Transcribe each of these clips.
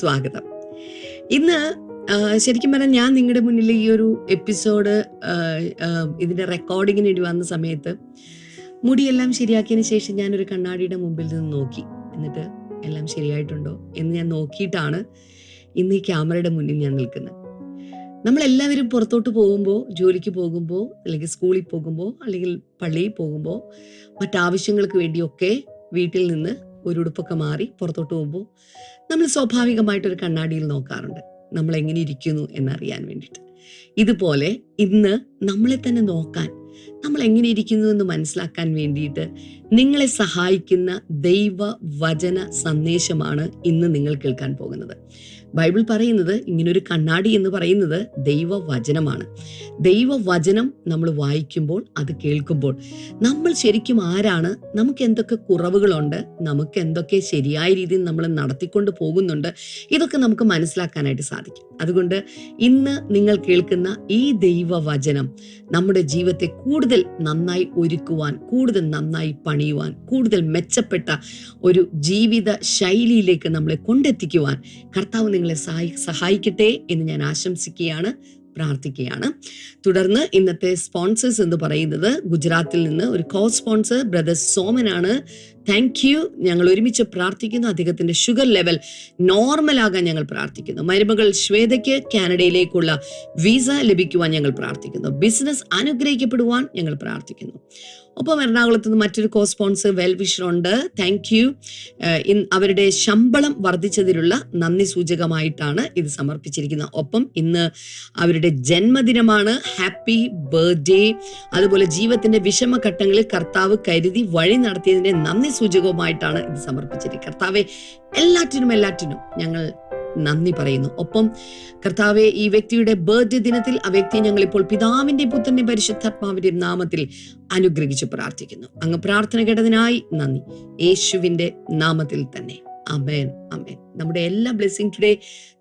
സ്വാഗതം. ഇന്ന് ശരിക്കും പറഞ്ഞാൽ ഞാൻ നിങ്ങളുടെ മുന്നിൽ ഈ ഒരു എപ്പിസോഡ് ഇതിന്റെ റെക്കോർഡിങ്ങിന് വേണ്ടി വന്ന സമയത്ത് മുടിയെല്ലാം ശരിയാക്കിയതിന് ശേഷം ഞാൻ ഒരു കണ്ണാടിയുടെ മുമ്പിൽ നിന്ന് നോക്കി. എന്നിട്ട് എല്ലാം ശരിയായിട്ടുണ്ടോ എന്ന് ഞാൻ നോക്കിയിട്ടാണ് ഇന്ന് ഈ ക്യാമറയുടെ മുന്നിൽ ഞാൻ നിൽക്കുന്നത്. നമ്മളെല്ലാവരും പുറത്തോട്ട് പോകുമ്പോൾ ജോലിക്ക് പോകുമ്പോൾ അല്ലെങ്കിൽ സ്കൂളിൽ പോകുമ്പോൾ അല്ലെങ്കിൽ പള്ളിയിൽ പോകുമ്പോൾ മറ്റാവശ്യങ്ങൾക്ക് വേണ്ടിയൊക്കെ വീട്ടിൽ നിന്ന് ഒരു ഉടുപ്പൊക്കെ മാറി പുറത്തോട്ട് പോകുമ്പോൾ നമ്മൾ സ്വാഭാവികമായിട്ട് ഒരു കണ്ണാടിയിൽ നോക്കാറുണ്ട്. നമ്മൾ എങ്ങനെ ഇരിക്കുന്നു എന്നറിയാൻ വേണ്ടിയിട്ട്. ഇതുപോലെ ഇന്ന് നമ്മളെ തന്നെ നോക്കാൻ നമ്മൾ എങ്ങനെ ഇരിക്കുന്നു എന്ന് മനസ്സിലാക്കാൻ വേണ്ടിയിട്ട് നിങ്ങളെ സഹായിക്കുന്ന ദൈവ വചന സന്ദേശമാണ് ഇന്ന് നിങ്ങൾ കേൾക്കാൻ പോകുന്നത്. ബൈബിൾ പറയുന്നത് ഇങ്ങനൊരു കണ്ണാടി എന്ന് പറയുന്നത് ദൈവവചനമാണ്. ദൈവവചനം നമ്മൾ വായിക്കുമ്പോൾ അത് കേൾക്കുമ്പോൾ നമ്മൾ ശരിക്കും ആരാണ്? നമുക്ക് എന്തൊക്കെ കുറവുകളുണ്ട്? നമുക്ക് എന്തൊക്കെ ശരിയായ രീതിയിൽ നമ്മൾ നടത്തിക്കൊണ്ട് പോകുന്നുണ്ട്? ഇതൊക്കെ നമുക്ക് മനസ്സിലാക്കാനായിട്ട് സാധിക്കും. അതുകൊണ്ട് ഇന്ന് നിങ്ങൾ കേൾക്കുന്ന ഈ ദൈവവചനം നമ്മുടെ ജീവിതത്തെ കൂടുതൽ നന്നായി ഒരുക്കുവാൻ കൂടുതൽ നന്നായി പണിയുവാൻ കൂടുതൽ മെച്ചപ്പെട്ട ഒരു ജീവിത ശൈലിയിലേക്ക് നമ്മളെ കൊണ്ടെത്തിക്കുവാൻ കർത്താവ് നിങ്ങളെ സഹായി സഹായിക്കട്ടെ എന്ന് ഞാൻ ആശംസിക്കുകയാണ് പ്രാർത്ഥിക്കുകയാണ്. തുടർന്ന് ഇന്നത്തെ സ്പോൺസേഴ്സ് എന്ന് പറയുന്നത് ഗുജറാത്തിൽ നിന്ന് ഒരു കോ സ്പോൺസർ ബ്രദർ സോമനാണ് താങ്ക് യു ഞങ്ങൾ ഒരുമിച്ച് പ്രാർത്ഥിക്കുന്നു. അദ്ദേഹത്തിന്റെ ഷുഗർ ലെവൽ നോർമൽ ആകാൻ ഞങ്ങൾ പ്രാർത്ഥിക്കുന്നു. മരുമകൾ ശ്വേതയ്ക്ക് കാനഡയിലേക്കുള്ള വിസ ലഭിക്കുവാൻ ഞങ്ങൾ പ്രാർത്ഥിക്കുന്നു. ബിസിനസ് അനുഗ്രഹിക്കപ്പെടുവാൻ ഞങ്ങൾ പ്രാർത്ഥിക്കുന്നു. ഒപ്പം എറണാകുളത്ത് നിന്ന് മറ്റൊരു കോ സ്പോൺസർ വെൽ വിഷർ ഉണ്ട് താങ്ക് യു അവരുടെ ശമ്പളം വർദ്ധിച്ചതിലുള്ള നന്ദി സൂചകമായിട്ടാണ് ഇത് സമർപ്പിച്ചിരിക്കുന്നത്. ഒപ്പം ഇന്ന് അവരുടെ ജന്മദിനമാണ്. ഹാപ്പി ബർത്ത്ഡേ അതുപോലെ ജീവിതത്തിന്റെ വിഷമഘട്ടങ്ങളിൽ കർത്താവ് കരുതി വഴി നടത്തിയതിന്റെ നന്ദി സൂചകവുമായിട്ടാണ് ഇത് സമർപ്പിച്ചിരിക്കുന്നത്. കർത്താവെ എല്ലാറ്റിനും എല്ലാറ്റിനും ഞങ്ങൾ നന്ദി പറയുന്നു. ഒപ്പം കർത്താവെ ഈ വ്യക്തിയുടെ ബർത്ത്ഡേ ദിനത്തിൽ ആ വ്യക്തിയെ ഞങ്ങൾ ഇപ്പോൾ പിതാവിന്റെ പുത്രന്റെ പരിശുദ്ധാത്മാവിന്റെ നാമത്തിൽ അനുഗ്രഹിച്ച് പ്രാർത്ഥിക്കുന്നു. അങ്ങ് പ്രാർത്ഥന കേട്ടതിനായി നന്ദി. യേശുവിന്റെ നാമത്തിൽ തന്നെ. അമേൻ അമേൻ നമ്മുടെ എല്ലാ ബ്ലെസ്സിങ് ടുഡേ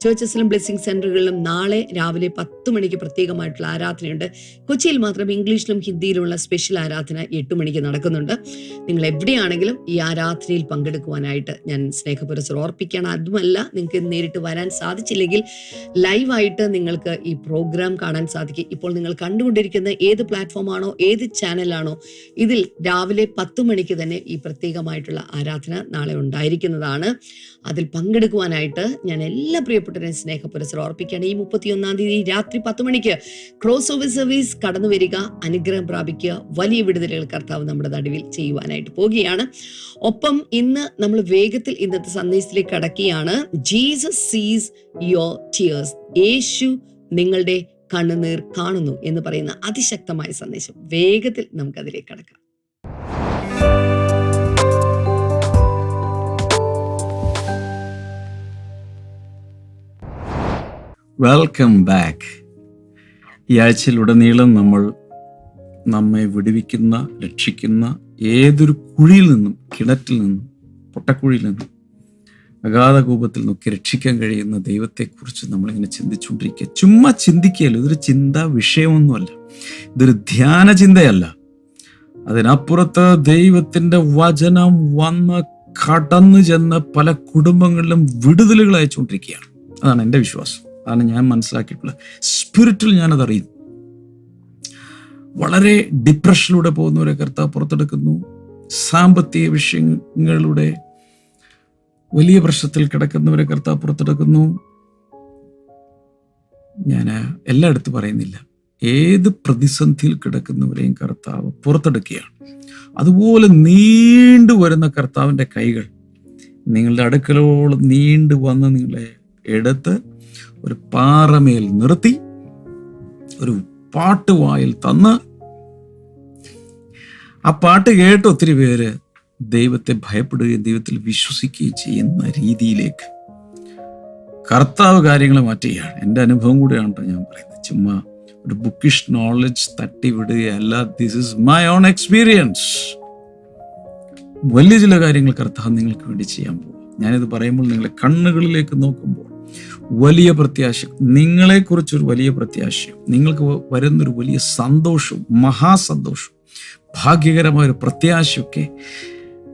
ചേർച്ചസിലും ബ്ലെസ്സിങ് സെന്ററുകളിലും നാളെ രാവിലെ പത്ത് മണിക്ക് പ്രത്യേകമായിട്ടുള്ള ആരാധനയുണ്ട്. കൊച്ചിയിൽ മാത്രം ഇംഗ്ലീഷിലും ഹിന്ദിയിലുമുള്ള സ്പെഷ്യൽ ആരാധന എട്ട് മണിക്ക് നടക്കുന്നുണ്ട്. നിങ്ങൾ എവിടെയാണെങ്കിലും ഈ ആരാധനയിൽ പങ്കെടുക്കുവാനായിട്ട് ഞാൻ സ്നേഹപുരസർ ഓർപ്പിക്കുകയാണ്. അതുമല്ല നിങ്ങൾക്ക് നേരിട്ട് വരാൻ സാധിച്ചില്ലെങ്കിൽ ലൈവായിട്ട് നിങ്ങൾക്ക് ഈ പ്രോഗ്രാം കാണാൻ സാധിക്കും. ഇപ്പോൾ നിങ്ങൾ കണ്ടുകൊണ്ടിരിക്കുന്ന ഏത് പ്ലാറ്റ്ഫോമാണോ ഏത് ചാനലാണോ ഇതിൽ രാവിലെ പത്ത് മണിക്ക് തന്നെ ഈ പ്രത്യേകമായിട്ടുള്ള ആരാധന നാളെ ഉണ്ടായിരിക്കുന്നതാണ്. അതിൽ പങ്കെടുക്കുവാനായിട്ട് ഞാൻ എല്ലാ പ്രിയപ്പെട്ടവരെയും സ്നേഹപുരസരം ഓർപ്പിക്കുകയാണ്. ഈ മുപ്പത്തിയൊന്നാം തീയതി രാത്രി പത്ത് മണിക്ക് ക്രോസ് ഓവർ സർവീസ് കടന്നു വരിക അനുഗ്രഹം പ്രാപിക്കുക വലിയ വിടുതലുകൾ കർത്താവ് നമ്മുടെ നടുവിൽ ചെയ്യുവാനായിട്ട് പോവുകയാണ്. ഒപ്പം ഇന്ന് നമ്മൾ വേഗത്തിൽ ഇന്നത്തെ സന്ദേശത്തിലേക്ക് കടക്കുകയാണ്. ജീസസ് സീസ് യുവർ ടിയേഴ്സ്. യേശു നിങ്ങളുടെ കണ്ണുനീർ കാണുന്നു എന്ന് പറയുന്ന അതിശക്തമായ സന്ദേശം വേഗത്തിൽ നമുക്കതിലേക്ക് കടക്കാം. വെൽക്കം ബാക്ക് ഈ ആഴ്ചയിലുടനീളം നമ്മൾ നമ്മെ വിടുവിക്കുന്ന രക്ഷിക്കുന്ന ഏതൊരു കുഴിയിൽ നിന്നും കിണറ്റിൽ നിന്നും പൊട്ടക്കുഴിയിൽ നിന്നും അഗാധ കൂപത്തിൽ രക്ഷിക്കാൻ കഴിയുന്ന ദൈവത്തെക്കുറിച്ച് നമ്മളിങ്ങനെ ചിന്തിച്ചുകൊണ്ടിരിക്കുക. ചുമ്മാ ചിന്തിക്കുകയല്ലോ ഇതൊരു ചിന്താ വിഷയമൊന്നുമല്ല. ഇതൊരു ധ്യാന ചിന്തയല്ല. അതിനപ്പുറത്ത് ദൈവത്തിന്റെ വചനം വന്ന് കടന്നു ചെന്ന് പല കുടുംബങ്ങളിലും വിടുതലുകൾ അയച്ചുകൊണ്ടിരിക്കുകയാണ്. അതാണ് എന്റെ വിശ്വാസം. അതാണ് ഞാൻ മനസ്സിലാക്കിയിട്ടുള്ളത്. സ്പിരിറ്റിൽ ഞാനത് അറിയുന്നു വളരെ ഡിപ്രഷനിലൂടെ പോകുന്നവരെ കർത്താവ് പുറത്തെടുക്കുന്നു. സാമ്പത്തിക വിഷയങ്ങളുടെ വലിയ പ്രശ്നത്തിൽ കിടക്കുന്നവരെ കർത്താവ് പുറത്തെടുക്കുന്നു. ഞാൻ എല്ലായിടത്തും പറയുന്നില്ല. ഏത് പ്രതിസന്ധിയിൽ കിടക്കുന്നവരെയും കർത്താവ് പുറത്തെടുക്കുകയാണ്. അതുപോലെ നീണ്ടു വരുന്ന കർത്താവിന്റെ കൈകൾ നിങ്ങളുടെ അടുക്കലോളം നീണ്ടു വന്ന് നിങ്ങളെ എടുത്ത് ഒരു പാറമേൽ നിർത്തി ഒരു പാട്ടുവായിൽ തന്ന്. ആ പാട്ട് കേട്ട് ഒത്തിരി പേര് ദൈവത്തെ ഭയപ്പെടുകയും ദൈവത്തിൽ വിശ്വസിക്കുകയും ചെയ്യുന്ന രീതിയിലേക്ക് കർത്താവ് കാര്യങ്ങൾ മാറ്റുകയാണ്. എന്റെ അനുഭവം കൂടിയാണ് ഞാൻ പറയുന്നത്. ചുമ്മാ ഒരു ബുക്കിഷ് നോളജ് തട്ടി വിടുകയല്ല this is my own experience വലിയ ചില കാര്യങ്ങൾ കർത്താവ് നിങ്ങൾക്ക് വേണ്ടി ചെയ്യാൻ പോകും ഞാനിത് പറയുമ്പോൾ നിങ്ങളെ കണ്ണുകളിലേക്ക് നോക്കുമ്പോൾ വലിയ പ്രത്യാശ. നിങ്ങളെക്കുറിച്ചൊരു വലിയ പ്രത്യാശയും നിങ്ങൾക്ക് വരുന്നൊരു വലിയ സന്തോഷവും മഹാസന്തോഷവും ഭാഗ്യകരമായ ഒരു പ്രത്യാശയൊക്കെ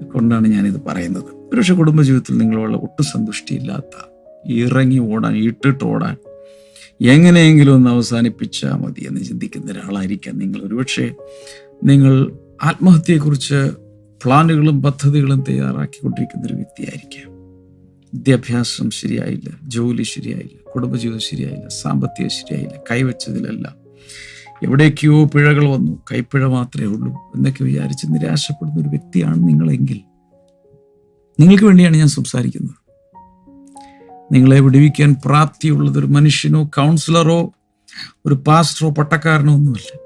കൊണ്ടാണ് ഞാനിത് പറയുന്നത്. പക്ഷെ കുടുംബജീവിതത്തിൽ നിങ്ങളുള്ള ഒട്ടും സന്തുഷ്ടിയില്ലാത്ത ഇറങ്ങി ഓടാൻ ഇട്ടിട്ട് ഓടാൻ എങ്ങനെയെങ്കിലും ഒന്ന് അവസാനിപ്പിച്ചാൽ മതി എന്ന് ചിന്തിക്കുന്ന ഒരാളായിരിക്കാം നിങ്ങൾ. ഒരുപക്ഷെ നിങ്ങൾ ആത്മഹത്യയെക്കുറിച്ച് പ്ലാനുകളും പദ്ധതികളും തയ്യാറാക്കിക്കൊണ്ടിരിക്കുന്ന ഒരു വ്യക്തിയായിരിക്കാം. വിദ്യാഭ്യാസം ശരിയായില്ല ജോലി ശരിയായില്ല കുടുംബജീവിതം ശരിയായില്ല സാമ്പത്തികം ശരിയായില്ല കൈവച്ചതിലെല്ലാം എവിടേക്കോ പിഴകൾ വന്നു കൈപ്പിഴ മാത്രമേ ഉള്ളൂ എന്നൊക്കെ വിചാരിച്ച് നിരാശപ്പെടുന്ന ഒരു വ്യക്തിയാണ് നിങ്ങളെങ്കിൽ നിങ്ങൾക്ക് വേണ്ടിയാണ് ഞാൻ സംസാരിക്കുന്നത്. നിങ്ങളെ വിടുവിക്കാൻ പ്രാപ്തിയുള്ളത് ഒരു മനുഷ്യനോ കൗൺസിലറോ ഒരു പാസ്റ്ററോ പട്ടക്കാരനോ ഒന്നുമല്ല.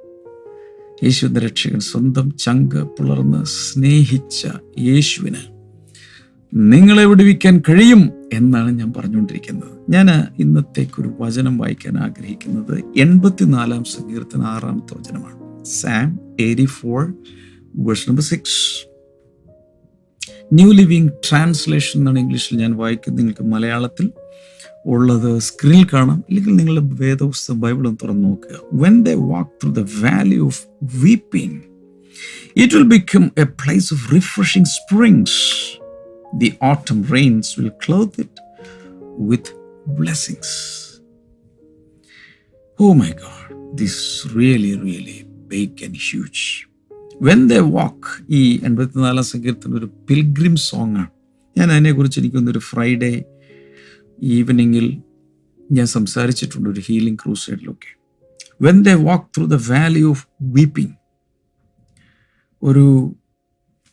യേശുവിന്റെ രക്ഷകൻ സ്വന്തം ചങ്ക് പുളർന്ന് സ്നേഹിച്ച യേശുവിന് നിങ്ങളെ വിടുവിക്കാൻ കഴിയും എന്നാണ് ഞാൻ പറഞ്ഞുകൊണ്ടിരിക്കുന്നത്. ഞാൻ ഇന്നത്തേക്കൊരു വചനം വായിക്കാൻ ആഗ്രഹിക്കുന്നത് എൺപത്തിനാലാം സങ്കീർത്തന ആറാമത്തെ വചനമാണ്. Psalm eighty four verse number six. New living translation എന്നാണ് ഇംഗ്ലീഷിൽ ഞാൻ വായിക്കുന്നത്. നിങ്ങൾക്ക് മലയാളത്തിൽ ഉള്ളത് സ്ക്രീനിൽ കാണാം. അല്ലെങ്കിൽ നിങ്ങളുടെ വേദപുസ്തകം ബൈബിളും തുറന്ന് നോക്കുക. When the walk through the valley of weeping it will become a place of refreshing springs the autumn rains will clothe it with blessings oh my God this really really big and huge when the walk ഈ എൺപത്തിനാലാം സങ്കീർത്തനം ഒരു pilgrim song ആണ്. ഞാൻ അതിനെക്കുറിച്ച് എനിക്കൊന്നൊരു Friday ഈവനിങ്ങിൽ ഞാൻ സംസാരിച്ചിട്ടുണ്ട് ഒരു healing ക്രൂസൈഡിലൊക്കെ when the walk through the valley of weeping ഒരു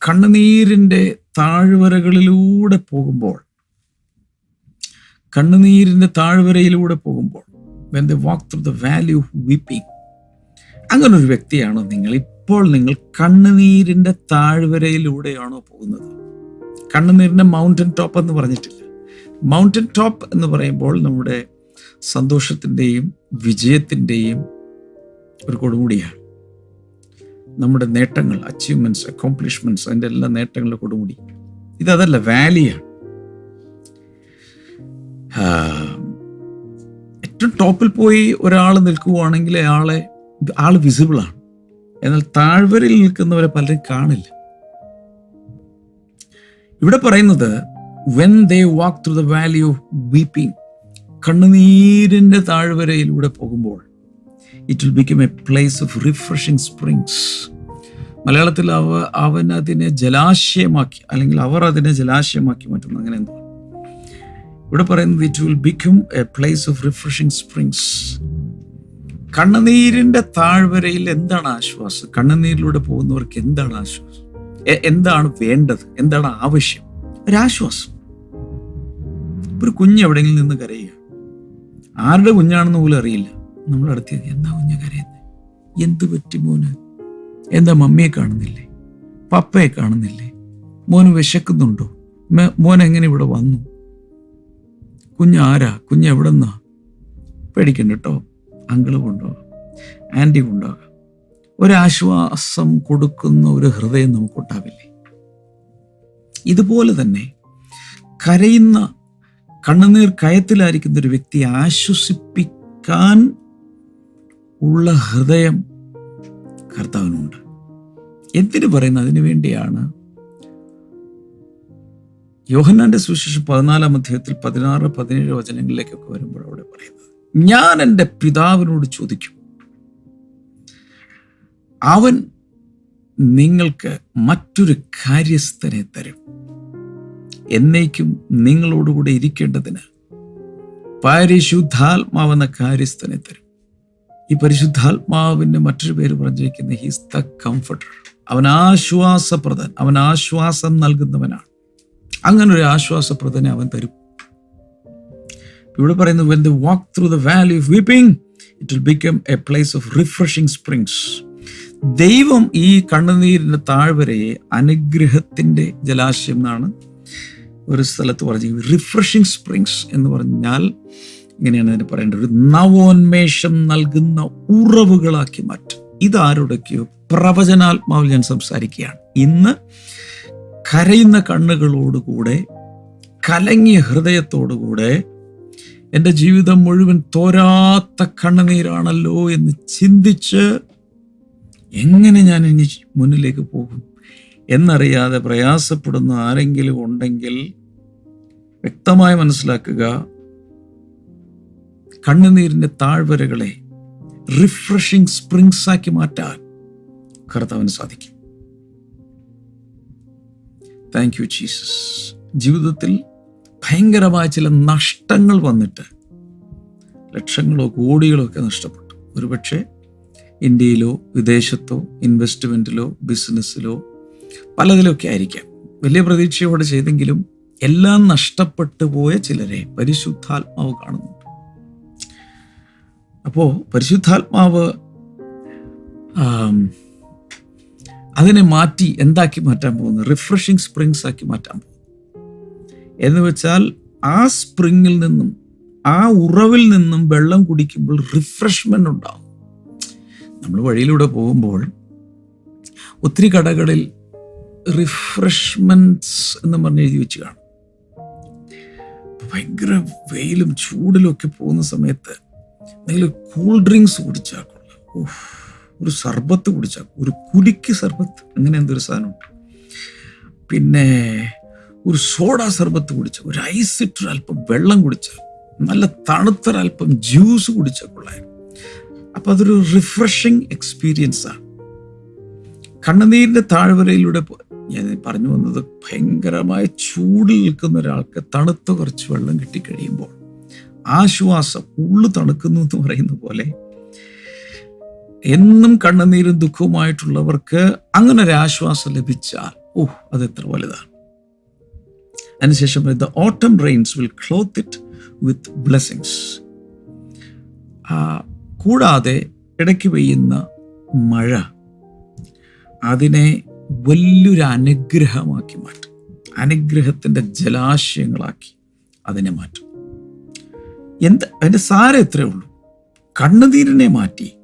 കണ്ണുനീരിന്റെ താഴ്വരകളിലൂടെ പോകുമ്പോൾ കണ്ണുനീരിന്റെ താഴ്വരയിലൂടെ പോകുമ്പോൾ when the walk through the valley of weeping അങ്ങനെ ഒരു വ്യക്തിയാണോ നിങ്ങൾ. ഇപ്പോൾ നിങ്ങൾ കണ്ണുനീരിന്റെ താഴ്വരയിലൂടെയാണോ പോകുന്നത്? കണ്ണുനീരിന്റെ മൗണ്ടൻ ടോപ്പ് എന്ന് പറഞ്ഞിട്ടില്ല. മൗണ്ടൻ ടോപ്പ് എന്ന് പറയുമ്പോൾ നമ്മുടെ സന്തോഷത്തിന്റെയും വിജയത്തിന്റെയും ഒരു കൊടുമുടിയാണ്. നമ്മുടെ നേട്ടങ്ങൾ അച്ചീവ്മെന്റ്സ് അക്കോംപ്ലിഷ്മെന്റ്സ് അതിന്റെ എല്ലാ നേട്ടങ്ങളും കൊടുമുടി. ഇതല്ല വാലിയാണ് ഏറ്റവും ടോപ്പിൽ പോയി ഒരാൾ നിൽക്കുവാണെങ്കിൽ അയാളെ ആൾ വിസിബിളാണ് എന്നാൽ താഴ്വരയിൽ നിൽക്കുന്നവരെ പലരും കാണില്ല. ഇവിടെ പറയുന്നത് when the walk through the valley of weeping കണ്ണുനീരിന്റെ താഴ്വരയിലൂടെ പോകുമ്പോൾ it will become a place of refreshing springs മലയാളത്തിൽ അവ അവൻ അതിനെ ജലാശയമാക്കി അല്ലെങ്കിൽ അവർ അതിനെ ജലാശയമാക്കി മാറ്റുന്നു. അങ്ങനെ എന്തോ. ഇവിടെ പറയുന്നത് it will become a place of refreshing springs കണ്ണുനീരിന്റെ താഴ്വരയിൽ എന്താണ് ആശ്വാസം? കണ്ണുനീരിലൂടെ പോകുന്നവർക്ക് എന്താണ് ആശ്വാസം? എന്താണ് വേണ്ടത്? എന്താണ് ആവശ്യം? ഒരാശ്വാസം. ഒരു കുഞ്ഞ് എവിടെയെങ്കിലും നിന്ന് കരയുക. ആരുടെ കുഞ്ഞാണെന്ന് പോലും അറിയില്ല. നമ്മൾ അടുത്ത് എന്താ കുഞ്ഞ കരയുന്നത് എന്ത് പറ്റി മോന്? എന്താ മമ്മിയെ കാണുന്നില്ലേ? പപ്പയെ കാണുന്നില്ലേ? മോന് വിശക്കുന്നുണ്ടോ? മോൻ എങ്ങനെ ഇവിടെ വന്നു? കുഞ്ഞ് ആരാ? കുഞ്ഞ് എവിടെ നിന്നാ പേടിക്കണ്ട കേട്ടോ. അങ്കിൾ കൊണ്ടുപോകാം. ആന്റി കൊണ്ടുപോകാം. ഒരാശ്വാസം കൊടുക്കുന്ന ഒരു ഹൃദയം നമുക്കുണ്ടാവില്ലേ? ഇതുപോലെ തന്നെ കരയുന്ന കണ്ണുനീർ കയത്തിലായിരിക്കുന്ന ഒരു വ്യക്തിയെ ആശ്വസിപ്പിക്കാൻ ഉള്ള ഹൃദയം കർത്താവിനുണ്ട്. എന്തിനു പറയുന്നു അതിനു വേണ്ടിയാണ് യോഹന്നാന്റെ സുശേഷം പതിനാലാം അധ്യായത്തിൽ പതിനാറ് പതിനേഴ് വചനങ്ങളിലേക്കൊക്കെ വരുമ്പോൾ അവിടെ പറയുന്നത് ഞാൻ എന്റെ പിതാവിനോട് ചോദിക്കും അവൻ നിങ്ങൾക്ക് മറ്റൊരു കാര്യസ്ഥനെ തരും. എന്നേക്കും നിങ്ങളോടുകൂടെ ഇരിക്കേണ്ടതിന് പരിശുദ്ധാത്മാവെന്ന കാര്യസ്ഥനെ തരും. ഈ പരിശുദ്ധാത്മാവിന്റെ മറ്റൊരു പേര് പറഞ്ഞിരിക്കുന്ന ഹീസ് ദ കംഫർട്ടർ അവൻ ആശ്വാസപ്രദൻ അവൻ ആശ്വാസം നൽകുന്നവനാണ്. അങ്ങനെ ഒരു ആശ്വാസപ്രദനെ അവൻ തരും. ഇവിടെ പറയുന്നത് when the walk through the valley of weeping it will become a place of refreshing springs ദൈവം ഈ കണ്ണുനീരിന്റെ താഴ്വരയെ അനുഗ്രഹത്തിന്റെ ജലാശയം എന്നാണ് ഒരു സ്ഥലത്ത് പറഞ്ഞത് റിഫ്രഷിംഗ് സ്പ്രിങ്സ് എന്ന് പറഞ്ഞാൽ ഇങ്ങനെയാണ് അതിന് പറയേണ്ടത്. ഒരു നവോന്മേഷം നൽകുന്ന ഉറവുകളാക്കി മാറ്റും. ഇതാരുടെയൊക്കെയോ പ്രവചനാത്മാവിൽ ഞാൻ സംസാരിക്കുകയാണ്. ഇന്ന് കരയുന്ന കണ്ണുകളോടുകൂടെ കലങ്ങിയ ഹൃദയത്തോടുകൂടെ എന്റെ ജീവിതം മുഴുവൻ തോരാത്ത കണ്ണുനീരാണല്ലോ എന്ന് ചിന്തിച്ച് എങ്ങനെ ഞാൻ ഇനി മുന്നിലേക്ക് പോകും? എന്നറിയാതെ പ്രയാസപ്പെടുന്ന ആരെങ്കിലും ഉണ്ടെങ്കിൽ വ്യക്തമായി മനസ്സിലാക്കുക കണ്ണുനീരിന്റെ താഴ്വരകളെ റിഫ്രഷിംഗ് സ്പ്രിങ്സ് ആക്കി മാറ്റാൻ കർത്താവിന് സാധിക്കും. താങ്ക് യു ജീസസ് ജീവിതത്തിൽ ഭയങ്കരമായ ചില നഷ്ടങ്ങൾ വന്നിട്ട് ലക്ഷങ്ങളോ കോടികളോ ഒക്കെ നഷ്ടപ്പെട്ടു. ഒരുപക്ഷെ ഇന്ത്യയിലോ വിദേശത്തോ ഇൻവെസ്റ്റ്മെന്റിലോ ബിസിനസ്സിലോ പലതിലൊക്കെ ആയിരിക്കാം. വലിയ പ്രതീക്ഷയോടെ ചെയ്തെങ്കിലും എല്ലാം നഷ്ടപ്പെട്ടു പോയ ചിലരെ പരിശുദ്ധാത്മാവ് കാണുന്നുണ്ട് അപ്പോൾ പരിശുദ്ധാത്മാവ് അതിനെ മാറ്റി എന്താക്കി മാറ്റാൻ പോകുന്നു? റിഫ്രഷിങ് സ്പ്രിങ്സ് ആക്കി മാറ്റാൻ പോകുന്നു. എന്ന് വെച്ചാൽ ആ സ്പ്രിങ്ങിൽ നിന്നും ആ ഉറവിൽ നിന്നും വെള്ളം കുടിക്കുമ്പോൾ റിഫ്രഷ്മെന്റ് ഉണ്ടാകും. നമ്മൾ വഴിയിലൂടെ പോകുമ്പോൾ ഒത്തിരി കടകളിൽ റിഫ്രഷ്മെന്റ്സ് എന്ന് പറഞ്ഞ് എഴുതി വെച്ച് കാണും. ഭയങ്കര വെയിലും ചൂടിലും ഒക്കെ പോകുന്ന സമയത്ത് എന്തെങ്കിലും കൂൾ ഡ്രിങ്ക്സ് കുടിച്ചാൽ ഒരു സർബത്ത് കുടിച്ചാൽ ഒരു കുലിക്ക് സർബത്ത് അങ്ങനെ എന്തൊരു സാധനമുണ്ട്. പിന്നെ ഒരു സോഡ സർബത്ത് കുടിച്ച ഒരു ഐസ് ഇട്ടൊരു അല്പം വെള്ളം കുടിച്ചാൽ നല്ല തണുത്തൊരല്പം ജ്യൂസ് കുടിച്ചാൽ കൊള്ളായിരുന്നു അപ്പം അതൊരു റിഫ്രഷിങ് എക്സ്പീരിയൻസ് ആണ്. കണ്ണുനീരിന്റെ താഴ്വരയിലൂടെ ഞാൻ പറഞ്ഞു വന്നത് ഭയങ്കരമായ ചൂടിൽ നിൽക്കുന്ന ഒരാൾക്ക് തണുത്ത കുറച്ച് വെള്ളം കിട്ടിക്കഴിയുമ്പോൾ ആശ്വാസം ഉള്ളു തണുക്കുന്നു എന്ന് പറയുന്ന പോലെ. എന്നും കണ്ണുനീരും ദുഃഖവുമായിട്ടുള്ളവർക്ക് അങ്ങനെ ഒരു ആശ്വാസം ലഭിച്ചാൽ ഓഹ് അത് എത്ര വലുതാണ്. അതിനുശേഷം the autumn rains will clothe it with blessings. കൂടാതെ ഇടയ്ക്ക് പെയ്യുന്ന മഴ അതിനെ വലിയൊരു അനുഗ്രഹമാക്കി മാറ്റും. അനുഗ്രഹത്തിന്റെ ജലാശയങ്ങളാക്കി അതിനെ മാറ്റും. എന്ത്? അതിന്റെ സാരം എത്രയേ ഉള്ളൂ? കണ്ണുനീരിനെ മാറ്റി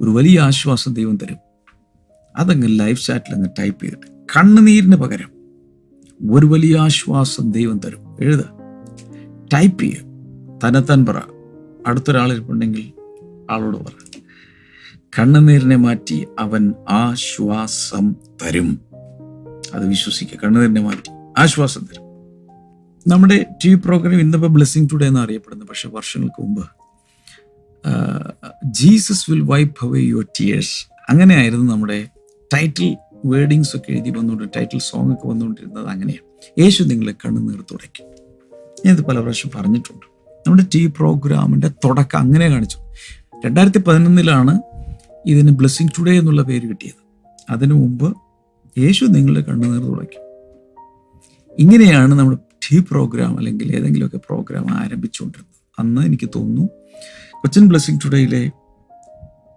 ഒരു വലിയ ആശ്വാസം ദൈവം തരും. അതങ്ങ് ലൈഫ് ചാറ്റിൽ അങ്ങ് ടൈപ്പ് ചെയ്തിട്ട് കണ്ണുനീരിന് പകരം ഒരു വലിയ ആശ്വാസം ദൈവം തരും. എഴുത. ടൈപ്പ് ചെയ്യുക തന്നെത്താൻ പറ. അടുത്തൊരാളിരിപ്പുണ്ടെങ്കിൽ ആളോട് പറ. കണ്ണുനീരിനെ മാറ്റി അവൻ ആശ്വാസം തരും. അത് വിശ്വസിക്കുക കണ്ണുനീരിനെ മാറ്റി ആശ്വാസം തരും. നമ്മുടെ ടി വി പ്രോഗ്രാം ഇന്നിപ്പോൾ ബ്ലെസ്സിങ് ടുഡേ എന്ന് അറിയപ്പെടുന്നു പക്ഷേ വർഷങ്ങൾക്ക് മുമ്പ് Jesus will wipe away your tears അങ്ങനെയായിരുന്നു നമ്മുടെ ടൈറ്റിൽ വേർഡിങ്സ് ഒക്കെ എഴുതി വന്നുകൊണ്ട് ടൈറ്റിൽ സോങ് ഒക്കെ വന്നുകൊണ്ടിരുന്നത് അങ്ങനെയാണ് യേശു നിങ്ങളെ കണ്ണുനീർ തുടയ്ക്കും ഞാനിത് പല പ്രാവശ്യം പറഞ്ഞിട്ടുണ്ട്. നമ്മുടെ ടി വി പ്രോഗ്രാമിന്റെ തുടക്കം അങ്ങനെ കാണിച്ചു രണ്ടായിരത്തി പതിനൊന്നിലാണ് ഇതിന് ബ്ലെസ്സിങ് ടുഡേ എന്നുള്ള പേര് കിട്ടിയത്. അതിനു മുമ്പ് യേശു നിങ്ങളുടെ കണ്ണുനീർ തുടയ്ക്കും ഇങ്ങനെയാണ് നമ്മുടെ ടി പ്രോഗ്രാം അല്ലെങ്കിൽ ഏതെങ്കിലുമൊക്കെ പ്രോഗ്രാം ആരംഭിച്ചുകൊണ്ടിരുന്നത് അന്ന് എനിക്ക് തോന്നുന്നു കൊച്ചിൻ ബ്ലെസ്സിങ് ടുഡേയിലെ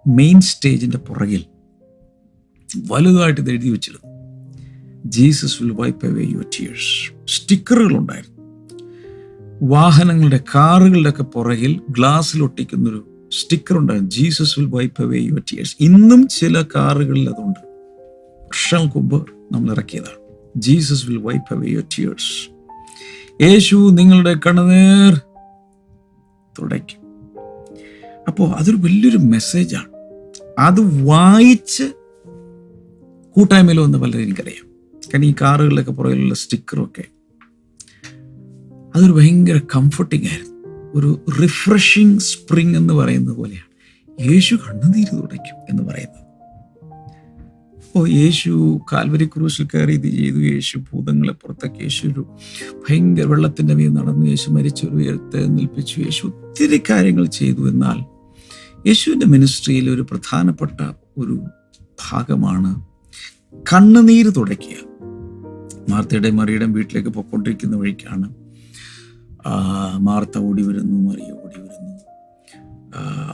മെയിൻ സ്റ്റേജിന്റെ പുറകിൽ വലുതായിട്ട് ഇത് എഴുതി വെച്ചിരുന്നു. Jesus will wipe away your tears സ്റ്റിക്കറുകൾ ഉണ്ടായിരുന്നു. വാഹനങ്ങളുടെ കാറുകളുടെ ഒക്കെ പുറകിൽ ഗ്ലാസ്സിൽ ഒട്ടിക്കുന്നൊരു സ്റ്റിക്കർ ഉണ്ടായിരുന്നു. Jesus will wipe away your tears ഇന്നും ചില കാറുകളിൽ അതുണ്ട്. വർഷങ്ങൾക്ക് മുമ്പ് നമ്മൾ ഇറക്കിയതാണ്. Jesus will wipe away your tears യേശു നിങ്ങളുടെ കണ്ണുനീർ തുടയ്ക്കും. അപ്പോൾ അതൊരു വലിയൊരു മെസ്സേജാണ് അത് വായിച്ച് കൂട്ടായ്മയിൽ എന്ന് പലരും എനിക്കറിയാം. കാരണം ഈ കാറുകളിലൊക്കെ പുറകിലുള്ള സ്റ്റിക്കറൊക്കെ അതൊരു ഭയങ്കര കംഫർട്ടിംഗ് ആയിരുന്നു. ഒരു റിഫ്രഷിങ് സ്പ്രിങ് എന്ന് പറയുന്നത് പോലെയാണ്. യേശു കണ്ണുനീര് തുടയ്ക്കും എന്ന് പറയുന്നത്. അപ്പോൾ യേശു കാൽവരി ക്രൂശിൽ കയറി ഇത് ചെയ്തു. യേശു ഭൂതങ്ങളെ പുറത്തേക്ക്. യേശു ഒരു ഭയങ്കര വെള്ളത്തിന്റെ മീൻ നടന്നു. യേശു മരിച്ചൊരു ഉയർത്ത് നിൽപ്പിച്ചു. യേശു ഒത്തിരി കാര്യങ്ങൾ ചെയ്തു. എന്നാൽ യേശുവിന്റെ മിനിസ്ട്രിയിൽ ഒരു പ്രധാനപ്പെട്ട ഒരു ഭാഗമാണ് കണ്ണുനീര് തുടയ്ക്കുക. മാർത്തയുടെ മറിയുടെ വീട്ടിലേക്ക് പോയിക്കൊണ്ടിരിക്കുന്ന വഴിക്കാണ്. മാർത്ത ഓടി വരുന്നു മറിയ ഓടി വരുന്നു.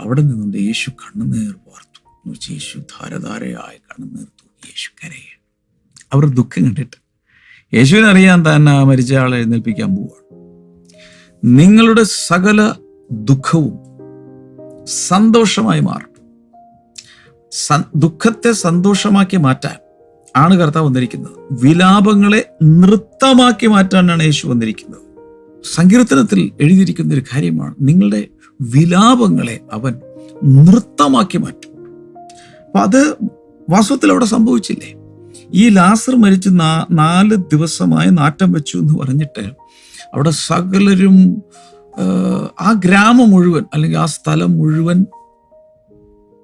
അവിടെ നിന്നുകൊണ്ട് യേശു കണ്ണുനീർ വാർത്തു. യേശു ധാരധാരയായി കണ്ണുനീർ യേശു കരയാണ് അവർ ദുഃഖം കണ്ടിട്ട് യേശുവിനറിയാൻ താൻ ആ മരിച്ച ആളെ എഴുന്നേൽപ്പിക്കാൻ പോവുകയാണ് നിങ്ങളുടെ സകല ദുഃഖവും സന്തോഷമായി മാറും. ദുഃഖത്തെ സന്തോഷമാക്കി മാറ്റാൻ ആണ് കർത്താവ് വന്നിരിക്കുന്നത്. വിലാപങ്ങളെ നൃത്തമാക്കി മാറ്റാനാണ് യേശു വന്നിരിക്കുന്നത്. സങ്കീർത്തനത്തിൽ എഴുതിയിരിക്കുന്ന ഒരു കാര്യമാണ് നിങ്ങളുടെ വിലാപങ്ങളെ അവൻ നൃത്തമാക്കി മാറ്റും. അപ്പൊ അത് വാസ്തവത്തിൽ അവിടെ സംഭവിച്ചില്ലേ? ഈ ലാസർ മരിച്ച് നാ- നാല് ദിവസമായി നാറ്റം വെച്ചു എന്ന് പറഞ്ഞിട്ട് അവിടെ സകലരും ആ, ഗ്രാമം മുഴുവൻ അല്ലെങ്കിൽ ആ സ്ഥലം മുഴുവൻ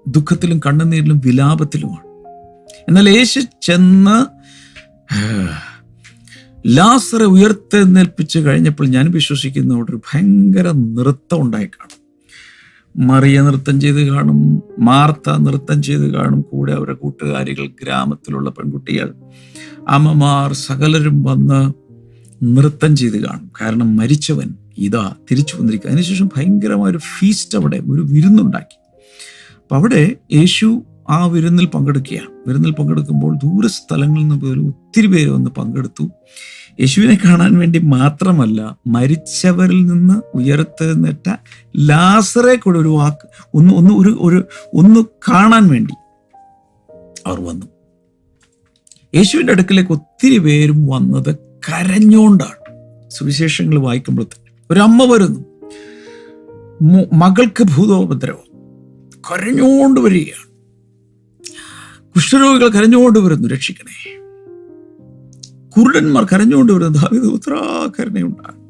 ദുഃഖത്തിലും കണ്ണുനീരിലും വിലാപത്തിലുമാണ്. എന്നാൽ യേശു ചെന്ന് ലാസറെ ലാസറെ നേൽപ്പിച്ച് കഴിഞ്ഞപ്പോൾ ഞാൻ വിശ്വസിക്കുന്ന അവിടെ ഒരു ഭയങ്കര നൃത്തം ഉണ്ടായി കാണും. മറിയ നൃത്തം ചെയ്ത് കാണും മാർത്ത നൃത്തം ചെയ്ത് കാണും. കൂടെ അവരുടെ കൂട്ടുകാരികൾ ഗ്രാമത്തിലുള്ള പെൺകുട്ടികൾ. അമ്മമാർ സകലരും വന്ന് നൃത്തം ചെയ്ത് കാണും. കാരണം മരിച്ചവൻ ഇതാ തിരിച്ചു വന്നിരിക്കുക അതിനുശേഷം ഭയങ്കരമായ ഒരു ഫീസ്റ്റ് അവിടെ ഒരു വിരുന്നുണ്ടാക്കി. അപ്പൊ അവിടെ യേശു ആ വിരുന്നിൽ പങ്കെടുക്കുകയാണ്. വിരുന്നിൽ പങ്കെടുക്കുമ്പോൾ ദൂരസ്ഥലങ്ങളിൽ നിന്ന് പോലും ഒത്തിരി പേര് വന്ന് പങ്കെടുത്തു. യേശുവിനെ കാണാൻ വേണ്ടി മാത്രമല്ല മരിച്ചവരിൽ നിന്ന് ഉയർത്തെഴുന്നേറ്റ ലാസറെ കൂടെ ഒരു വാക്ക് ഒന്ന് ഒന്ന് ഒരു ഒരു ഒന്ന് കാണാൻ വേണ്ടി അവർ വന്നു. യേശുവിന്റെ അടുക്കലേക്ക് ഒത്തിരി പേരും വന്നത് കരഞ്ഞോണ്ടാണ് സുവിശേഷങ്ങൾ വായിക്കുമ്പോൾ തന്നെ ഒരമ്മ വരുന്നു. മകൾക്ക് ഭൂതോപദ്രവം. കരഞ്ഞുകൊണ്ട് വരികയാണ്. കുഷ്ഠരോഗികൾ കരഞ്ഞുകൊണ്ട് വരുന്നു രക്ഷിക്കണേ. കുരുടന്മാർ കരഞ്ഞുകൊണ്ട് വരുന്ന ദാവിദ് കരുണയുണ്ടാകും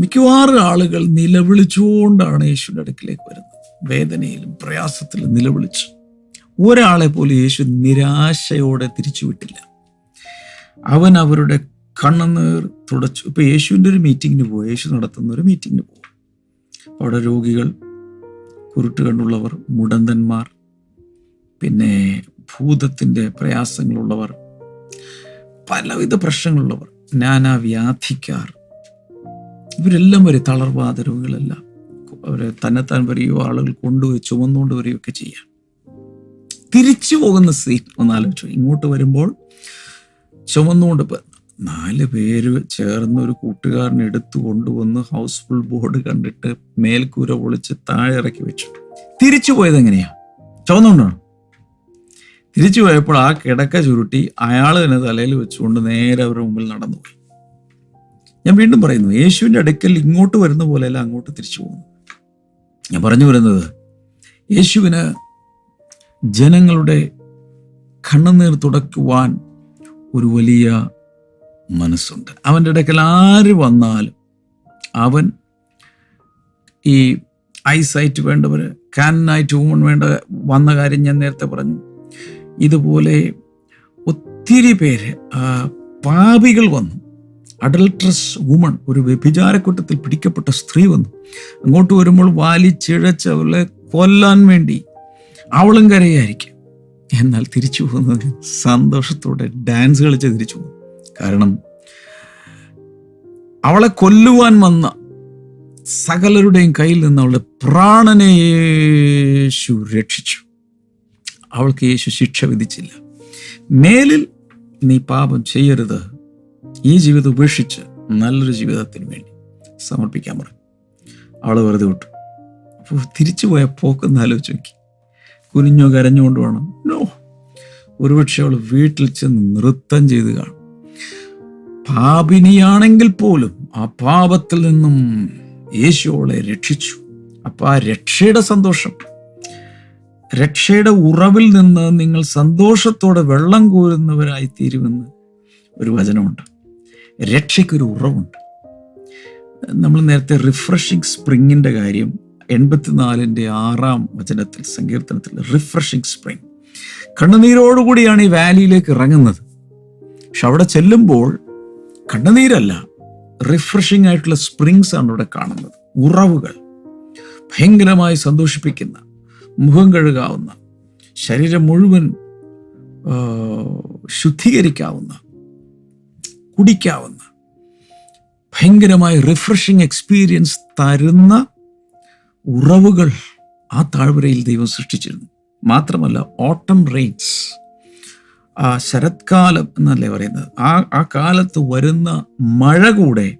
മിക്കവാറും ആളുകൾ നിലവിളിച്ചുകൊണ്ടാണ് യേശുവിന്റെ അടുക്കിലേക്ക് വരുന്നത്. വേദനയിലും പ്രയാസത്തിലും നിലവിളിച്ച്. ഒരാളെ പോലും യേശു നിരാശയോടെ തിരിച്ചുവിട്ടില്ല. അവൻ അവരുടെ കണ്ണുനീർ തുടച്ചു. ഇപ്പൊ യേശുവിന്റെ ഒരു മീറ്റിങ്ങിന് പോകും യേശു നടത്തുന്ന ഒരു മീറ്റിങ്ങിന് പോകും അവിടെ രോഗികൾ കുരുട്ട് കണ്ടുള്ളവർ മുടന്തന്മാർ പിന്നെ ഭൂതത്തിന്റെ പ്രയാസങ്ങളുള്ളവർ പലവിധ പ്രശ്നങ്ങളുള്ളവർ. നാനാ വ്യാധിക്കാർ. ഇവരെല്ലാം വരെ തളർവാദ രോഗികളെല്ലാം. അവരെ തന്നെത്താൻ വരികയോ ആളുകൾ കൊണ്ടുപോയി ചുമന്നുകൊണ്ട് വരികയോ ഒക്കെ ചെയ്യാം. തിരിച്ചു പോകുന്ന സീൻ ഒന്ന് ഇങ്ങോട്ട് വരുമ്പോൾ ചുമന്നുകൊണ്ട് നാല് പേര് ചേർന്ന് ഒരു കൂട്ടുകാരനെ എടുത്തു കൊണ്ടുവന്ന് ഹൗസ്ഫുൾ ബോർഡ് കണ്ടിട്ട് മേൽക്കൂര പൊളിച്ച് താഴെ ഇറക്കി വെച്ചു. തിരിച്ചു പോയത് എങ്ങനെയാ? ചുമന്നുകൊണ്ടാണ്? തിരിച്ചു പോയപ്പോൾ ആ കിടക്ക ചുരുട്ടി അയാൾ തന്നെ തലയിൽ വെച്ചുകൊണ്ട് നേരെ അവരുടെ മുമ്പിൽ നടന്നു. ഞാൻ വീണ്ടും പറയുന്നു യേശുവിന്റെ അടുക്കൽ ഇങ്ങോട്ട് വരുന്ന പോലെയല്ല അങ്ങോട്ട് തിരിച്ചു പോകുന്നു ഞാൻ പറഞ്ഞു വരുന്നത് യേശുവിന് ജനങ്ങളുടെ കണ്ണുനീർ തുടക്കുവാൻ ഒരു വലിയ മനസ്സുണ്ട്. അവന്റെ ഇടയ്ക്കൽ ആര് വന്നാലും അവൻ ഈ ഐസൈറ്റ് വേണ്ടവർ കാനായിട്ട് ഊമൺ വേണ്ട വന്ന കാര്യം ഞാൻ നേരത്തെ പറഞ്ഞു. ഇതുപോലെ ഒത്തിരി പേര് പാപികൾ വന്നു. അഡൽട്രസ് വുമൺ ഒരു വ്യഭിചാരക്കൂട്ടത്തിൽ പിടിക്കപ്പെട്ട സ്ത്രീ വന്നു. അങ്ങോട്ട് വരുമ്പോൾ വാലി വാലിച്ചിഴച്ച് അവളെ കൊല്ലാൻ വേണ്ടി അവളും കരയായിരിക്കും. എന്നാൽ തിരിച്ചു പോകുന്നത് സന്തോഷത്തോടെ ഡാൻസ് കളിച്ച് തിരിച്ചു പോകും. കാരണം അവളെ കൊല്ലുവാൻ വന്ന സകലരുടെയും കയ്യിൽ നിന്ന് അവളുടെ പ്രാണനെ രക്ഷിച്ചു. അവൾക്ക് യേശു ശിക്ഷ വിധിച്ചില്ല. മേലിൽ നീ പാപം ചെയ്യരുത്. ഈ ജീവിതം ഉപേക്ഷിച്ച് നല്ലൊരു ജീവിതത്തിന് വേണ്ടി സമർപ്പിക്കാൻ പറഞ്ഞു അവൾ വെറുതെ വിട്ടു. അപ്പോൾ തിരിച്ചു പോയ പോക്കൊന്ന് ആലോചിച്ച് നോക്കി. കുനിഞ്ഞോ കരഞ്ഞുകൊണ്ട് വേണം. നോ. ഒരുപക്ഷെ അവൾ വീട്ടിൽ ചെന്ന് നൃത്തം ചെയ്ത് കാണും. പാപിനിയാണെങ്കിൽ പോലും ആ പാപത്തിൽ നിന്നും യേശു അവളെ രക്ഷിച്ചു. അപ്പം ആ രക്ഷയുടെ സന്തോഷം രക്ഷയുടെ ഉറവിൽ നിന്ന് നിങ്ങൾ സന്തോഷത്തോടെ വെള്ളം കോരുന്നവരായി തീരുമെന്ന് ഒരു വചനമുണ്ട്. രക്ഷയ്ക്കൊരു ഉറവുണ്ട്. നമ്മൾ നേരത്തെ റിഫ്രഷിംഗ് സ്പ്രിങ്ങിന്റെ കാര്യം എൺപത്തിനാലിന്റെ ആറാം വചനത്തിൽ സങ്കീർത്തനത്തിൽ റിഫ്രഷിംഗ് സ്പ്രിങ് കണ്ണുനീരോടുകൂടിയാണ് ഈ വാലിയിലേക്ക് ഇറങ്ങുന്നത്. പക്ഷെ അവിടെ ചെല്ലുമ്പോൾ കണ്ണുനീരല്ല റിഫ്രഷിംഗ് ആയിട്ടുള്ള സ്പ്രിങ്സ് ആണ് ഇവിടെ കാണുന്നത്. ഉറവുകൾ ഭയങ്കരമായി സന്തോഷിപ്പിക്കുന്ന മുഖം കഴുകാവുന്ന ശരീരം മുഴുവൻ ശുദ്ധീകരിക്കാവുന്ന കുടിക്കാവുന്ന ഭയങ്കരമായ റിഫ്രഷിങ് എക്സ്പീരിയൻസ് തരുന്ന ഉറവുകൾ ആ താഴ്വരയിൽ ദൈവം സൃഷ്ടിച്ചിരുന്നു. മാത്രമല്ല ഓട്ടം റെയിൻസ് ആ ശരത്കാലം എന്നല്ലേ പറയുന്നത്? ആ ആ കാലത്ത് വരുന്ന മഴ കൂടെ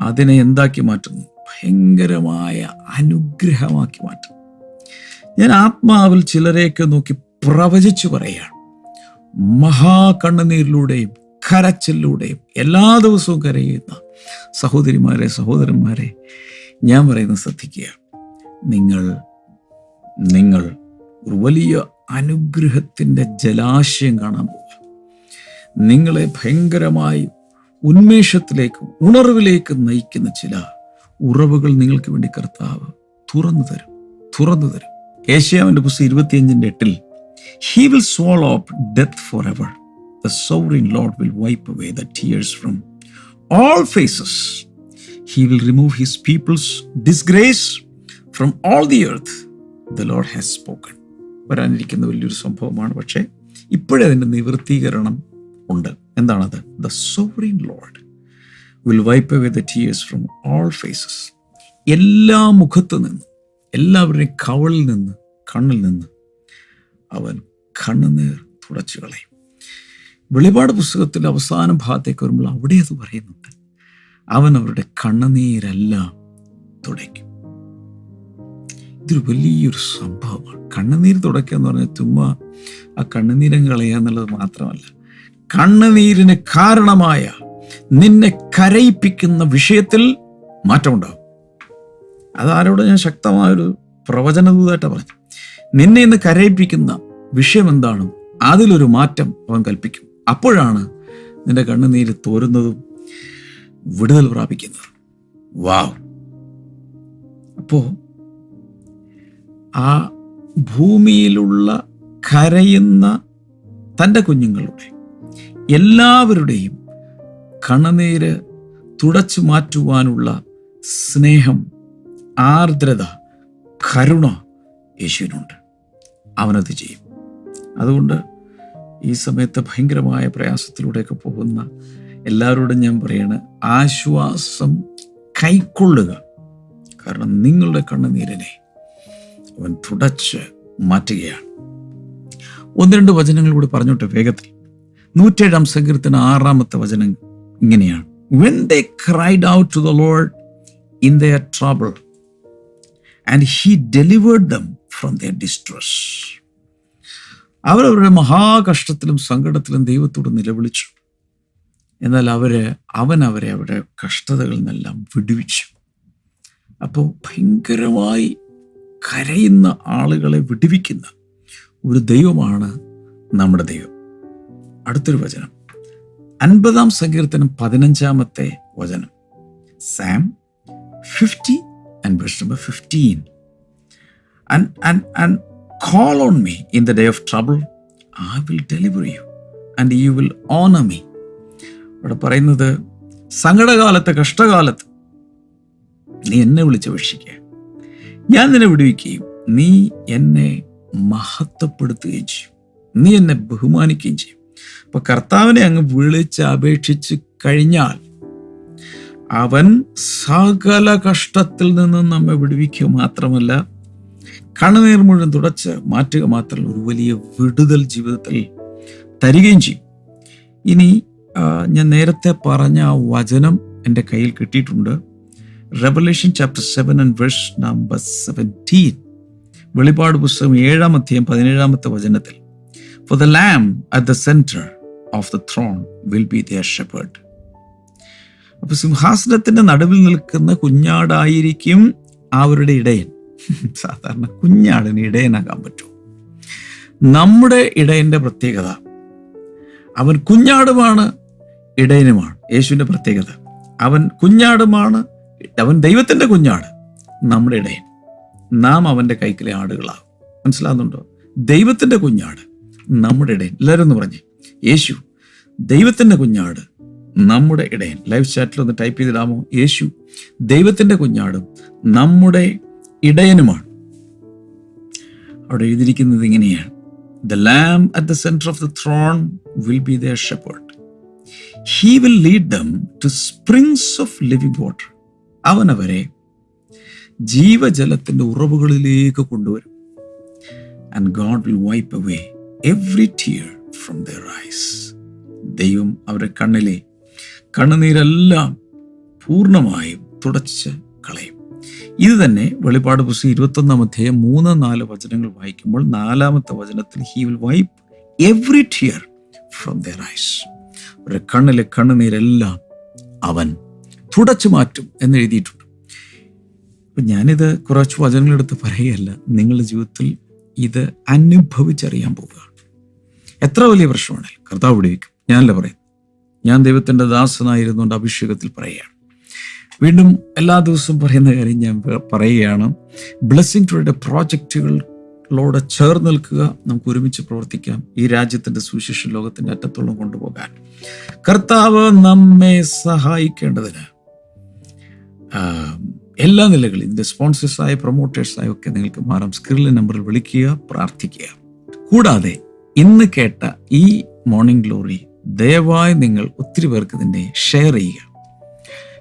അതിനെ എന്താക്കി മാറ്റുന്നു? ഭയങ്കരമായ അനുഗ്രഹമാക്കി മാറ്റും ഞാൻ ആത്മാവിൽ ചിലരെയൊക്കെ നോക്കി പ്രവചിച്ചു പറയുകയാണ്. മഹാകണ്ണുനീരിലൂടെയും കരച്ചിലൂടെയും എല്ലാ ദിവസവും കരയുന്ന സഹോദരിമാരെ സഹോദരന്മാരെ ഞാൻ പറയുന്നത് ശ്രദ്ധിക്കുക. നിങ്ങൾ നിങ്ങൾ ഒരു വലിയ അനുഗ്രഹത്തിന്റെ ജലാശയം കാണാൻ പോവുക. നിങ്ങളെ ഭയങ്കരമായി ഉന്മേഷത്തിലേക്ക് ഉണർവിലേക്ക് നയിക്കുന്ന ചില ഉറവുകൾ നിങ്ങൾക്ക് വേണ്ടി കർത്താവ് തുറന്നു തരും തുറന്നു തരും. ഏഷ്യാവിന്റെ പുസ്തകം ഇരുപത്തിയഞ്ചിന്റെ എട്ടിൽ he will swallow up death forever the sovereign Lord will wipe away the tears from all faces. He will remove his people's disgrace from all the earth. The lord has spoken. വരാനിരിക്കുന്ന വലിയൊരു സംഭവമാണ്. പക്ഷേ ഇപ്പോഴേ അതിന്റെ നിവൃത്തീകരണം ഉണ്ട്. എന്താണത്? The sovereign Lord will wipe away the tears from all faces. എല്ലാ മുഖത്തു നിന്ന് എല്ലാവരുടെയും കവളിൽ നിന്ന് കണ്ണിൽ നിന്ന് അവൻ കണ്ണുനീർ തുടച്ചു കളയും. വെളിപാട് പുസ്തകത്തിന്റെ അവസാന ഭാഗത്തേക്ക് വരുമ്പോൾ അവിടെ അത് പറയുന്നുണ്ട്. അവൻ അവരുടെ കണ്ണുനീരെല്ലാം തുടയ്ക്കും. ഇതൊരു വലിയൊരു സംഭവമാണ്. കണ്ണുനീര് തുടയ്ക്കുക എന്ന് പറഞ്ഞാൽ ചുമ്മാ ആ കണ്ണുനീരം കളയുക എന്നുള്ളത് മാത്രമല്ല. കണ്ണുനീരിന് കാരണമായ നിന്നെ കരയിപ്പിക്കുന്ന വിഷയത്തിൽ മാറ്റമുണ്ടാകും. അതാരോട് ഞാൻ ശക്തമായൊരു പ്രവചനദൂതായിട്ടാണ് പറഞ്ഞു നിന്നെ ഇന്ന് കരയിപ്പിക്കുന്ന വിഷയം എന്താണ് അതിലൊരു മാറ്റം അവൻ കൽപ്പിക്കും. അപ്പോഴാണ് നിന്റെ കണ്ണുനീര് തോരുന്നതും വിടുതൽ പ്രാപിക്കുന്നതും. വാവ്. അപ്പോ ആ ഭൂമിയിലുള്ള കരയുന്ന തന്റെ കുഞ്ഞുങ്ങളുടെ എല്ലാവരുടെയും കണ്ണുനീര് തുടച്ചു മാറ്റുവാനുള്ള സ്നേഹം ആർദ്രത കരുണ യേശുവിനുണ്ട്. അവനത് ചെയ്യും. അതുകൊണ്ട് ഈ സമയത്ത് ഭയങ്കരമായ പ്രയാസത്തിലൂടെയൊക്കെ പോകുന്ന എല്ലാവരോടും ഞാൻ പറയാണ് ആശ്വാസം കൈക്കൊള്ളുക. കാരണം നിങ്ങളുടെ കണ്ണുനീരിനെ അവൻ തുടച്ച് മാറ്റുകയാണ്. ഒന്ന് രണ്ട് വചനങ്ങളിലൂടെ പറഞ്ഞോട്ടെ വേഗത്തിൽ. നൂറ്റേഴാം സങ്കീർത്തന ആറാമത്തെ വചനം ഇങ്ങനെയാണ്. When they cried out to the Lord in their trouble and he delivered them from the distress അവരവരുടെ മഹാകഷ്ടത്തിലും സങ്കടത്തിലും ദൈവത്തോട് നിലവിളിച്ചു. എന്നാൽ അവരെ അവൻ അവരെ അവരുടെ കഷ്ടതകളിൽ നിന്നെല്ലാം വിടുവിച്ചു. അപ്പോൾ ഭയങ്കരമായി കരയുന്ന ആളുകളെ വിടുവിക്കുന്ന ഒരു ദൈവമാണ് നമ്മുടെ ദൈവം. അടുത്തൊരു വചനം. അൻപതാം സങ്കീർത്തനം പതിനഞ്ചാമത്തെ വചനം. Psalm fifty and verse number 15 and and and call on me in the day of trouble. I will deliver you and you will honor me. ഇവിടെ പറയുന്നത് സങ്കടകാലത്ത് കഷ്ടകാലത്ത് നീ എന്നെ വിളിച്ചപേക്ഷിക്കുക. ഞാൻ നിന്നെ വിടുവിക്കുകയും നീ എന്നെ മഹത്വപ്പെടുത്തുകയും ചെയ്യും. നീ എന്നെ ബഹുമാനിക്കുകയും ചെയ്യും. അപ്പൊ കർത്താവിനെ അങ്ങ് വിളിച്ച് അപേക്ഷിച്ച് കഴിഞ്ഞാൽ അവൻ സകല കഷ്ടത്തിൽ നിന്നും നമ്മെ വിടുവിക്കുക മാത്രമല്ല കണ്ണുനീർ മുഴുവൻ തുടച്ച് മാറ്റുക മാത്രം ഒരു വലിയ വിടുതൽ ജീവിതത്തിൽ തരികയും ചെയ്യും. ഇനി ഞാൻ നേരത്തെ പറഞ്ഞ ആ വചനം എന്റെ കയ്യിൽ കിട്ടിയിട്ടുണ്ട്. Revelation chapter seven and verse number seventeen വെളിപ്പാട് പുസ്തകം ഏഴാം അധ്യായം പതിനേഴാമത്തെ വചനത്തിൽ for the lamb at the centre of the throne will be their shepherd അപ്പോൾ സിംഹാസനത്തിന്റെ നടുവിൽ നിൽക്കുന്ന കുഞ്ഞാടായിരിക്കും അവരുടെ ഇടയൻ. സാധാരണ കുഞ്ഞാടിന് ഇടയനാകാൻ പറ്റും. നമ്മുടെ ഇടയന്റെ പ്രത്യേകത അവൻ കുഞ്ഞാടുമാണ് ഇടയനുമാണ്. യേശുവിന്റെ പ്രത്യേകത അവൻ കുഞ്ഞാടുമാണ് അവൻ ദൈവത്തിന്റെ കുഞ്ഞാട് നമ്മുടെ ഇടയൻ. നാം അവന്റെ കൈക്കിലെ ആടുകളാകും മനസ്സിലാകുന്നുണ്ടോ? ദൈവത്തിന്റെ കുഞ്ഞാട് നമ്മുടെ ഇടയൻ. എല്ലാവരും ഒന്ന് പറഞ്ഞേ. യേശു ദൈവത്തിന്റെ കുഞ്ഞാട് നമ്മുടെ ഇടയൻ. ലൈവ് ചാറ്റിൽ ഒന്ന് ടൈപ്പ് ചെയ്തിടാമോ? യേശു ദൈവത്തിന്റെ കുഞ്ഞാടും നമ്മുടെ ഇടയനുമാണ്. അവിടെ എഴുതിയിരിക്കുന്നത് ഇങ്ങനെയാണ്. The lamb at the centre of the throne will be the shepherd he will lead them to springs of living water അവൻ അവരെ ജീവജലത്തിന്റെ ഉറവുകളിലേക്ക് കൊണ്ടുവരും. And God will wipe away every tear from their eyes ദൈവം അവരുടെ കണ്ണിലെ കണ്ണുനീരെല്ലാം പൂർണമായും തുടച്ച് കളയും. ഇത് തന്നെ വെളിപ്പാട് പുസ്തകം ഇരുപത്തൊന്നാം അധ്യായം മൂന്ന് നാല് വചനങ്ങൾ വായിക്കുമ്പോൾ നാലാമത്തെ വചനത്തിൽ he will wipe every tear from their eyes അവരുടെ കണ്ണിലെ കണ്ണുനീരെല്ലാം അവൻ തുടച്ചു മാറ്റും എന്ന് എഴുതിയിട്ടുണ്ട്. അപ്പം ഞാനിത് കുറച്ച് വചനങ്ങളെടുത്ത് പറയുകയല്ല നിങ്ങളുടെ ജീവിതത്തിൽ ഇത് അനുഭവിച്ചറിയാൻ പോവുകയാണ്. എത്ര വലിയ പ്രശ്നമാണെങ്കിലും കർത്താവ് വിടുവിക്കും ഞാനല്ല പറയും ഞാൻ ദൈവത്തിന്റെ ദാസനായിരുന്നുകൊണ്ട് അഭിഷേകത്തിൽ പറയുകയാണ്. വീണ്ടും എല്ലാ ദിവസവും പറയുന്ന കാര്യം ഞാൻ പറയുകയാണ്. ബ്ലെസ്സിങ് ടുഡേയുടെ പ്രോജക്റ്റുകളോട് ചേർന്ന് നിൽക്കുക. നമുക്ക് ഒരുമിച്ച് പ്രവർത്തിക്കാം. ഈ രാജ്യത്തിന്റെ സുവിശേഷ ലോകത്തിന്റെ അറ്റത്തോളം കൊണ്ടുപോകാൻ. കർത്താവ് നമ്മെ സഹായിക്കേണ്ടതിന് എല്ലാ നിലകളിലും ഇതിന്റെ സ്പോൺസേഴ്സായ പ്രൊമോട്ടേഴ്സായ ഒക്കെ നിങ്ങൾക്ക് മാറാം. സ്ക്രീനിലെ നമ്പറിൽ വിളിക്കുക പ്രാർത്ഥിക്കുക. കൂടാതെ ഇന്ന് കേട്ട ഈ മോർണിംഗ് ഗ്ലോറി ദയവായി നിങ്ങൾ ഒത്തിരി പേർക്ക് ഇതിനെ ഷെയർ ചെയ്യുക.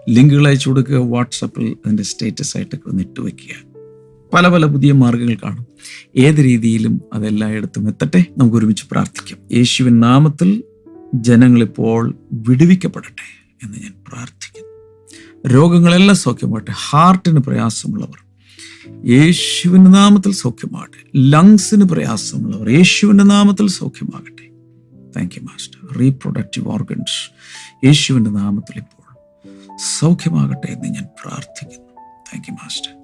ലിങ്കുകൾ അയച്ചു കൊടുക്കുക വാട്സപ്പിൽ അതിന്റെ സ്റ്റേറ്റസ് ആയിട്ടൊക്കെ ഒന്ന് ഇട്ട് വയ്ക്കുക പല പല പുതിയ മാർഗങ്ങൾ കാണും. ഏത് രീതിയിലും അതെല്ലായിടത്തും എത്തട്ടെ. നമുക്ക് ഒരുമിച്ച് പ്രാർത്ഥിക്കാം. യേശുവിൻ നാമത്തിൽ ജനങ്ങളിപ്പോൾ വിടുവിക്കപ്പെടട്ടെ എന്ന് ഞാൻ പ്രാർത്ഥിക്കുന്നു. രോഗങ്ങളെല്ലാം സൗഖ്യമാകട്ടെ. ഹാർട്ടിന് പ്രയാസമുള്ളവർ യേശുവിന്റെ നാമത്തിൽ സൗഖ്യമാകട്ടെ. ലങ്സിന് പ്രയാസമുള്ളവർ യേശുവിന്റെ നാമത്തിൽ സൗഖ്യമാകട്ടെ. Thank you master reproductive organs യേശുവിന്റെ നാമത്തിൽ ഇപ്പോൾ സൗഖ്യമാകട്ടെ എന്ന് ഞാൻ പ്രാർത്ഥിക്കുന്നു. താങ്ക് യു മാസ്റ്റർ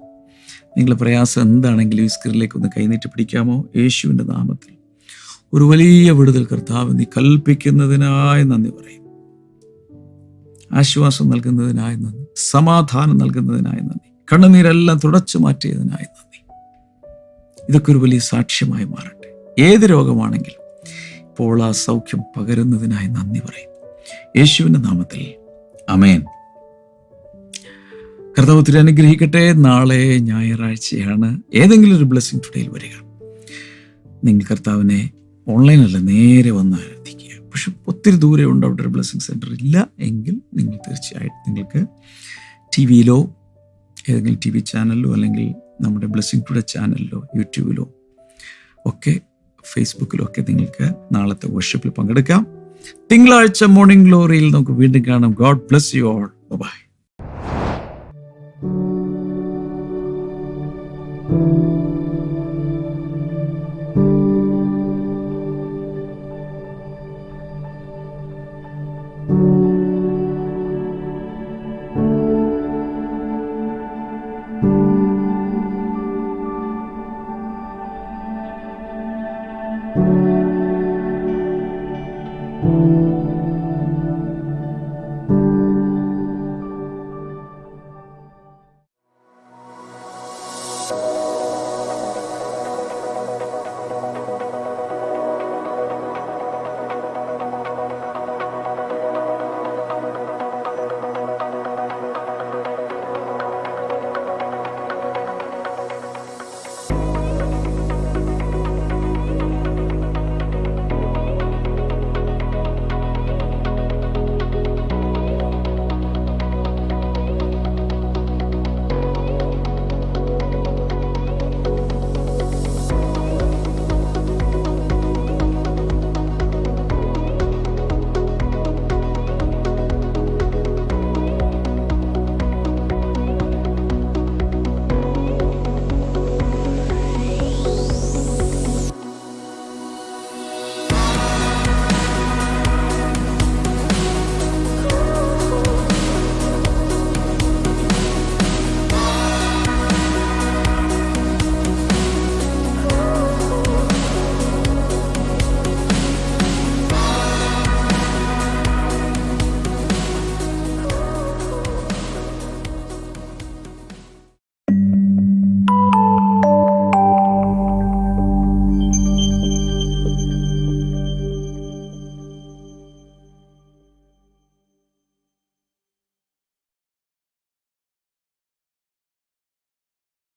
നിങ്ങളുടെ പ്രയാസം എന്താണെങ്കിലും ഈ സ്ക്രീനിലേക്ക് ഒന്ന് കൈനീട്ടി പിടിക്കാമോ? യേശുവിന്റെ നാമത്തിൽ. ഒരു വലിയ വിടുതൽ കർത്താവ് നീ കൽപ്പിക്കുന്നതിനായി നന്ദി പറയും. ആശ്വാസം നൽകുന്നതിനായി നന്ദി. സമാധാനം നൽകുന്നതിനായി നന്ദി. കണ്ണുനീരെല്ലാം തുടച്ചു മാറ്റിയതിനായി നന്ദി. ഇതൊക്കെ ഒരു വലിയ സാക്ഷ്യമായി മാറട്ടെ. ഏത് രോഗമാണെങ്കിലും ഇപ്പോൾ ആ സൗഖ്യം പകരുന്നതിനായി നന്ദി പറയും. യേശുവിന്റെ നാമത്തിൽ. അമേൻ കർത്താവ് ഒത്തിരി അനുഗ്രഹിക്കട്ടെ. നാളെ ഞായറാഴ്ചയാണ്. ഏതെങ്കിലും ഒരു ബ്ലെസ്സിങ് ടുഡേയിൽ വരിക. നിങ്ങൾ കർത്താവിനെ ഓൺലൈനല്ല നേരെ വന്ന് ആരാധിക്കുക. പക്ഷെ ഒത്തിരി ദൂരെ ഉണ്ട് അവിടെ ഒരു ബ്ലെസ്സിങ് സെന്റർ ഇല്ല എങ്കിൽ നിങ്ങൾ തീർച്ചയായിട്ടും നിങ്ങൾക്ക് ടി വിയിലോ ഏതെങ്കിലും ടി വി ചാനലിലോ അല്ലെങ്കിൽ നമ്മുടെ ബ്ലെസ്സിങ് ടുഡേ ചാനലിലോ യൂട്യൂബിലോ ഒക്കെ ഫേസ്ബുക്കിലോ ഒക്കെ നിങ്ങൾക്ക് നാളത്തെ വർഷിപ്പിൽ പങ്കെടുക്കാം. തിങ്കളാഴ്ച മോർണിംഗ് ഗ്ലോറിയിൽ നമുക്ക് വീണ്ടും കാണാം. God bless you all bye